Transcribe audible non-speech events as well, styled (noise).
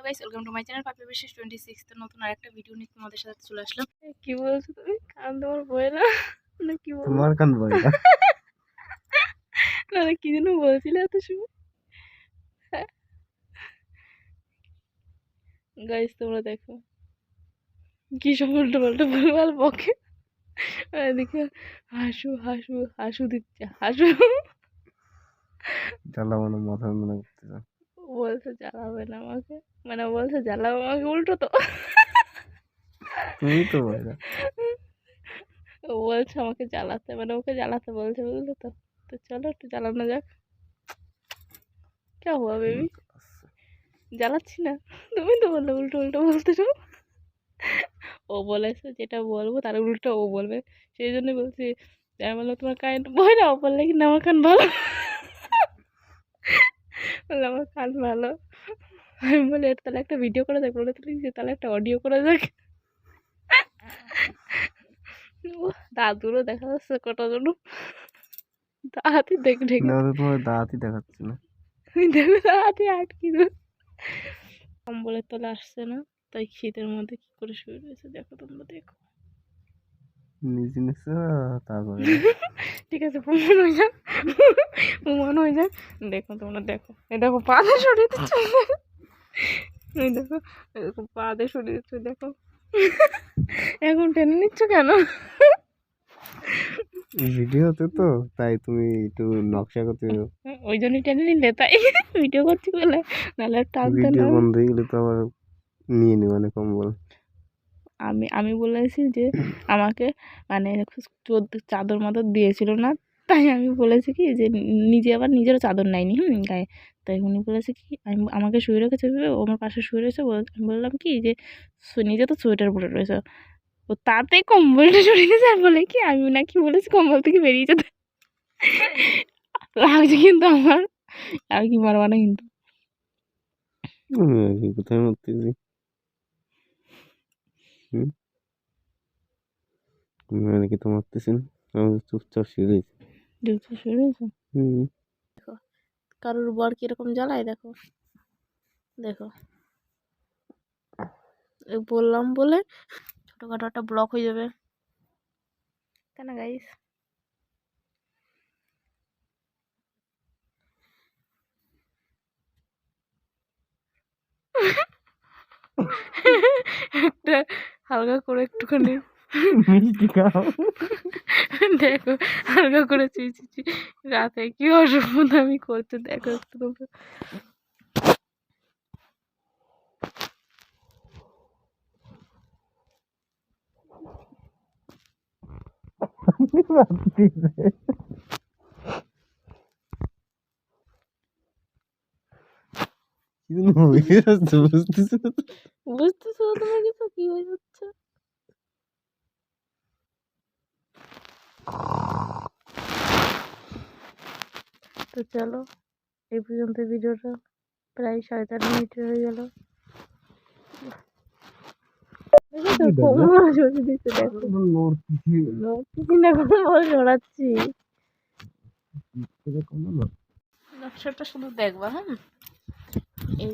Hello guys welcome to my channel পাপি বিশেষ twenty six তো নতুন আরেকটা ভিডিও নিয়ে তোমাদের সাথে চলে আসলাম। কি বলছো তুমি? কান তোমার বই না? না কি বল তোমার কান বই না? কি যেন বলছিলে এত সময় গাইস তোমরা দেখো। কি সব উল্টো পাল্টো ভুলভাল বকে। আর এদিকে হাসু হাসু হাসু দিচ্ছে হাসু। জ্বালা মানে মাথা মনে করতেছে। বলছে জ্বালাবে না আমাকে। মানে বলছে জ্বালাবে আমাকে উল্টো তো। তুমি তো ও বলছে আমাকে জ্বালাতে মানে ওকে জ্বালাতে বলছে বুঝলে তো? তো চলো একটু জ্বালানো যাক। কে হুয়া বেবি জ্বালাচ্ছি না। তুমি তো বললে উল্টো উল্টো বলতে ও বলেছে যেটা বলব তার উল্টো ও বলবে। সেই জন্যই বলছি আমি বললাম তোমার কান বই না ও বললে কি না আমার কান ভালো? বললাম আমার কান ভালো। আমি বলে তাহলে একটা ভিডিও করে দেখ বলে তুলি যে তাহলে একটা অডিও করা যাক। ও, দাদুরও দেখা যাচ্ছে কটা জন দাঁতই দেখ না তো তোমার দাঁতই দেখাচ্ছে না। দেখো দাঁতই আটকে কম্বলের তলে আসছে না তাই শীতের মধ্যে কি করে শুয়ে রয়েছে? দেখো তোমরা দেখো। তারপরে (laughs) ঠিক আছে প্রমাণ হয়ে যাক। প্রমাণ হয়ে যাক। দেখো তোমরা দেখো। এই দেখো পা দিয়ে সরিয়ে এই দেখো দেখো পা দিয়ে সরিয়ে দিচ্ছ দেখো। এখন টেনে নিচ্ছ কেন? ভিডিওতে তো তাই তুমি একটু নকশা করতে ওই জন্যই টেনে নিলে তাই ভিডিও করছি বলে নাহলে টানতে ভিডিও বন্ধ হয়ে গেলে তো আবার নিয়ে নি মানে কম্বল। আমি আমি বলেছি যে আমাকে মানে চোদ্দ চাদর মাদর দিয়েছিল না তাই আমি বলেছি কি যে, নিজে আবার নিজেরও চাদর নেয়নি, হুম? গায়ে তাই উনি বলেছে কি, আমি আমাকে শুয়ে রেখেছে ভেবে আমার পাশে শুয়ে রয়েছে আমি বললাম কি যে নিজে তো সোয়েটার পরে রয়েছে। ও তাতে কম্বলটা সরে গেছে আর বলে কি, আমি নাকি বলেছি কম্বল থেকে বেরিয়ে যেতে। লাগছে কিন্তু আমার, আর কি মারবা না কিন্তু। কি কোথায় মারতেছি হুম? কি তো মারতেছি না, আমি তো চুপচাপ রয়েছি। দেখছ শুয়ে রয়েছে হুম কারোর বর কীরকম জ্বালায় দেখো। দেখো। বললাম বলে ছোটোখাটো একটা ব্লক হয়ে যাবে। তাই না গাইস একটা হালকা করে একটুখানি। মিষ্টি খাও। দেখো হালকা করে চিচি রাতে কি অসভ্যতা আমি করতে দেখো একটু তোমরা কিন্তু হয়ে যাচ্ছে বুঝতেছো তো? বুঝতেছো তোমার কিছু কি হয়ে যাচ্ছে তো চলো এই পর্যন্ত ভিডিওটা প্রায় সাড়ে চার মিনিটের হয়ে গেল। নকশাটা শুধু দেখবা হ্যাঁ? এই